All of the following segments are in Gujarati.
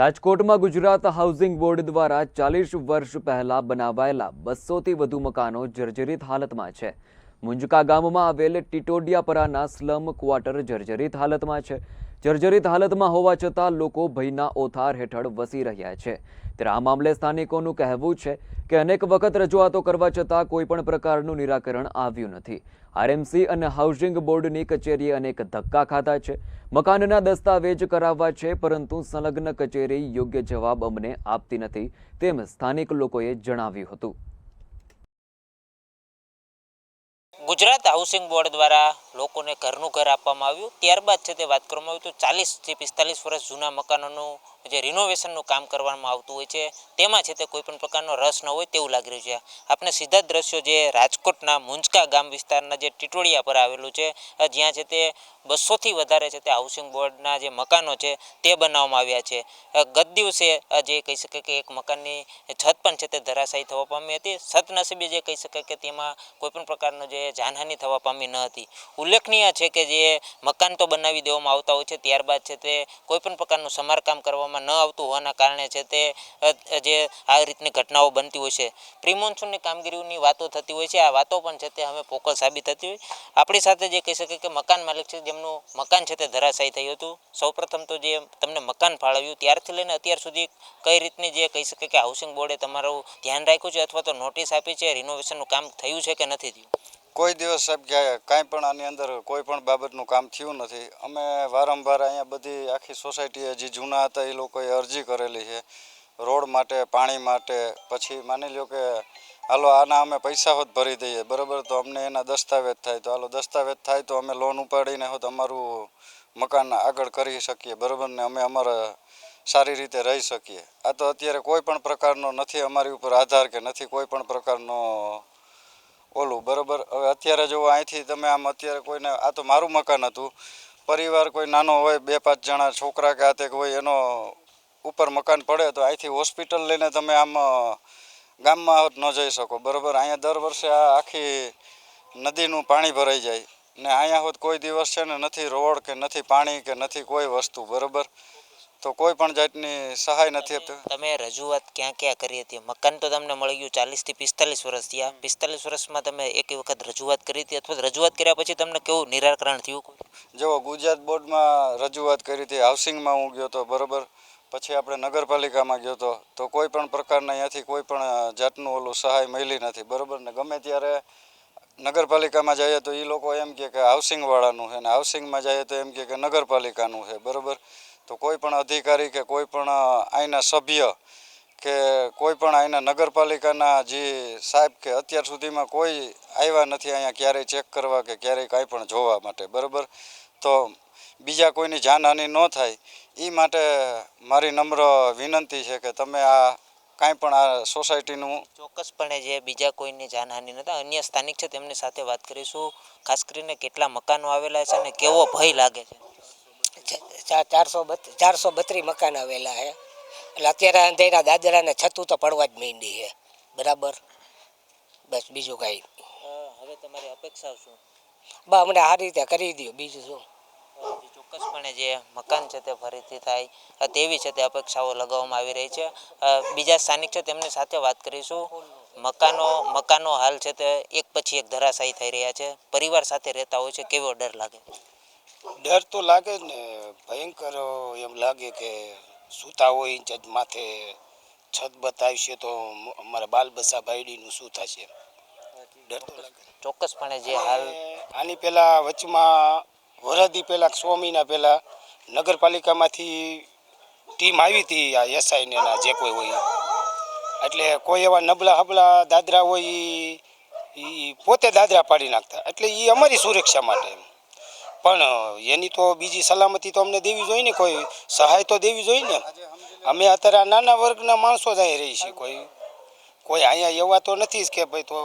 રાજકોટમાં ગુજરાત હાઉસિંગ બોર્ડ દ્વારા ચાલીસ વર્ષ પહેલા બનાવાયેલા બસોથી વધુ મકાનો જર્જરિત હાલતમાં છે. મુંજકા ગામમાં આવેલ ટીટોડિયાપરાના સ્લમ ક્વાર્ટર જર્જરિત હાલતમાં છે. જર્જરિત હાલતમાં હોવા છતાં લોકો ભયના ઓથાર હેઠળ વસી રહ્યા છે. ત્યારે આ મામલે સ્થાનિકોનું કહેવું છે કે અનેક વખત રજૂઆતો કરવા છતાં કોઈ પણ પ્રકારનું નિરાકરણ આવ્યું નથી. આરએમસી અને હાઉસિંગ બોર્ડની કચેરીએ અનેક ધક્કા ખાધા છે. મકાનના દસ્તાવેજ કરાવવા છે, પરંતુ સંલગ્ન કચેરી યોગ્ય જવાબ અમને આપતી નથી તેમ સ્થાનિક લોકોએ જણાવ્યું હતું. ગુજરાત હાઉસિંગ બોર્ડ દ્વારા લોકોને ઘરનું ઘર આપવામાં આવ્યું. ત્યારબાદ છે તે વાત કરવામાં આવ્યું તો ચાલીસથી પિસ્તાલીસ વર્ષ જૂના મકાનોનું જે રિનોવેશનનું કામ કરવામાં આવતું હોય છે, તેમાં છે તે કોઈ પણ પ્રકારનો રસ ન હોય તેવું લાગી રહ્યું છે. આપણે સીધા દ્રશ્યો જે રાજકોટના મુંજકા ગામ વિસ્તારના જે ટીટોળિયા પર આવેલું છે જ્યાં છે તે બસોથી વધારે છે તે હાઉસિંગ બોર્ડના જે મકાનો છે તે બનાવવામાં આવ્યા છે. ગત દિવસે જે કહી શકાય કે એક મકાનની છત પણ છે તે ધરાશાયી થવા પામી હતી. સદનસીબે જે કહી શકાય કે તેમાં કોઈપણ પ્રકારનો જે જાનહાનિ થવા પામી ન હતી. ઉલ્લેખનીય છે કે જે મકાન તો બનાવી દેવામાં આવતા હોય છે, ત્યારબાદ છે તે કોઈપણ પ્રકારનું સમારકામ કરવામાં ન આવતું હોવાના કારણે છે તે જે આ રીતની ઘટનાઓ બનતી હોય છે. પ્રિમોન્સુનની કામગીરીની વાતો થતી હોય છે. આ વાતો પણ છે તે હવે પોકળ સાબિત થતી હોય. આપણી સાથે જે કહી શકે કે મકાન માલિક છે, જેમનું મકાન છે તે ધરાશાયી થયું હતું. સૌપ્રથમ તો જે તમને મકાન ફાળવ્યું, ત્યારથી લઈને અત્યાર સુધી કઈ રીતની જે કહી શકે કે હાઉસિંગ બોર્ડે તમારું ધ્યાન રાખ્યું છે અથવા તો નોટિસ આપી છે રિનોવેશનનું કામ થયું છે કે નથી થયું? કોઈ દિવસ સાહેબ કાંઈ પણ આની અંદર કોઈ પણ બાબતનું કામ થયું નથી. અમે વારંવાર અહીંયા બધી આખી સોસાયટીએ જે જૂના હતા એ લોકોએ અરજી કરેલી છે. રોડ માટે, પાણી માટે, પછી માની લો કે હાલો આના અમે પૈસા હોત ભરી દઈએ, બરાબર? તો અમને એના દસ્તાવેજ થાય. તો હાલો દસ્તાવેજ થાય તો અમે લોન ઉપાડીને હોત અમારું મકાન આગળ કરી શકીએ, બરાબર? ને અમે અમારા સારી રીતે રહી શકીએ. આ તો અત્યારે કોઈ પણ પ્રકારનો નથી અમારી ઉપર આધાર કે નથી કોઈ પણ પ્રકારનો ઓલું, બરોબર? હવે અત્યારે જો અહીંથી તમે આમ અત્યારે કોઈને, આ તો મારું મકાન હતું. પરિવાર કોઈ નાનો હોય, બે પાંચ જણા છોકરા કે આ તે હોય, એનો ઉપર મકાન પડે, તો અહીંથી હોસ્પિટલ લઈને તમે આમ ગામમાં ન જઈ શકો, બરાબર? અહીંયા દર વર્ષે આ આખી નદીનું પાણી ભરાઈ જાય. ને અહીંયા હોત કોઈ દિવસ છે ને નથી રોડ કે નથી પાણી કે નથી કોઈ વસ્તુ, બરોબર? તો કોઈ પણ જાતની સહાય નથી આપતી. તમે રજૂઆત ક્યાં ક્યાં કરી હતી? મકાન તો તમને મળી ગયું ચાલીસથી પિસ્તાલીસ વર્ષ થયા. પિસ્તાલીસ વર્ષમાં તમે એક વખત રજૂઆત કરી હતી અથવા રજૂઆત કર્યા પછી તમને કેવું નિરાકરણ થયું જો ગુજરાત બોર્ડમાં રજૂઆત કરી હતી હાઉસિંગમાં હું ગયો હતો બરોબર. પછી આપણે નગરપાલિકામાં ગયો હતો તો કોઈ પણ પ્રકારના અહીંયાથી કોઈ પણ જાતનું ઓલું સહાય મળી નથી. બરોબર ને ગમે ત્યારે નગરપાલિકામાં જઈએ તો એ લોકો એમ કહે કે હાઉસિંગવાળાનું છે ને હાઉસિંગમાં જઈએ તો એમ કહે કે નગરપાલિકાનું છે. બરોબર? તો કોઈ પણ અધિકારી કે કોઈ પણ અહીંના સભ્ય કે કોઈ પણ અહીંના નગરપાલિકાના જે સાહેબ કે અત્યાર સુધીમાં કોઈ આવ્યા નથી અહીંયા ક્યારેય ચેક કરવા કે ક્યારેય કાંઈ પણ જોવા માટે, બરાબર? તો બીજા કોઈની જાનહાનિ ન થાય એ માટે મારી નમ્ર વિનંતી છે કે તમે આ કાંઈ પણ આ સોસાયટીનું ચોક્કસપણે જે બીજા કોઈની જાનહાનિ નતા અન્ય સ્થાનિક છે તેમની સાથે વાત કરીશું, ખાસ કરીને કેટલા મકાનો આવેલા છે અને કેવો ભય લાગે છે. ચારસો ચારસો બત્રીસ મકાન આવેલા છે એટલે અત્યારે અંધેરા દાદરાને છતું તો પડવા જ માંડી છે બરાબર? બસ બીજું કાંઈ. હવે તમારી અપેક્ષા શું? બા અમને સારી રીતે કરી દો બીજું શું? ચોક્કસપણે જે મકાન છે તે ફરીથી થાય. તેવી છે તે અપેક્ષાઓ લગાવવામાં આવી રહી છે. બીજા સ્થાનિક છે તેમની સાથે વાત કરીશું. મકાનો મકાનો હાલ છે તે એક પછી એક ધરાશાયી થઈ રહ્યા છે. પરિવાર સાથે રહેતા હોય છે કેવો ડર લાગે? ડર તો લાગે જ ને ભયંકર એમ લાગે કે સૂતા હોય જ માથે છત બતાવશે તો અમારા બાલ બસા બાયડીનું શું થશે? ડર તો લાગે. ચોક્કસપણે જે હાલ આની પહેલાં વચમાં વરદી પહેલાં સો મહિના પહેલાં નગરપાલિકામાંથી ટીમ આવી હતી આ એસઆઈને એના જે કોઈ હોય. એટલે કોઈ એવા નબળા હબળા દાદરા હોય એ પોતે દાદરા પાડી નાખતા. એટલે એ અમારી સુરક્ષા માટે. પણ એની તો બીજી સલામતી તો અમને દેવી જોઈએ ને કોઈ, સહાય તો દેવી જોઈએ ને. અમે અત્યારે આ નાના વર્ગના માણસો જ અહીં રહી છીએ કોઈ. કોઈ અહીંયા એવા તો નથી જ કે ભાઈ તો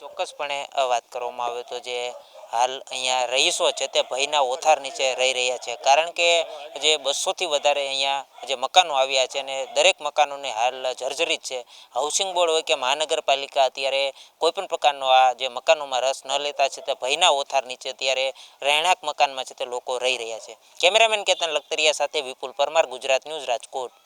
ચોક્કસપણે વાત કરવામાં આવે તો જે હાલ અહીંયા રહીશો છે તે ભયના ઓથાર નીચે રહી રહ્યા છે. કારણ કે જે બસોથી વધારે અહીંયા જે મકાનો આવ્યા છે અને દરેક મકાનોની હાલ જર્જરિત છે. હાઉસિંગ બોર્ડ હોય કે મહાનગરપાલિકા અત્યારે કોઈપણ પ્રકારનો આ જે મકાનોમાં રસ ન લેતા છે તે ભયના ઓથાર નીચે અત્યારે રહેણાંક મકાનમાં છે તે લોકો રહી રહ્યા છે. કેમેરામેન કેતન લખતરિયા સાથે વિપુલ પરમાર, ગુજરાત ન્યૂઝ રાજકોટ.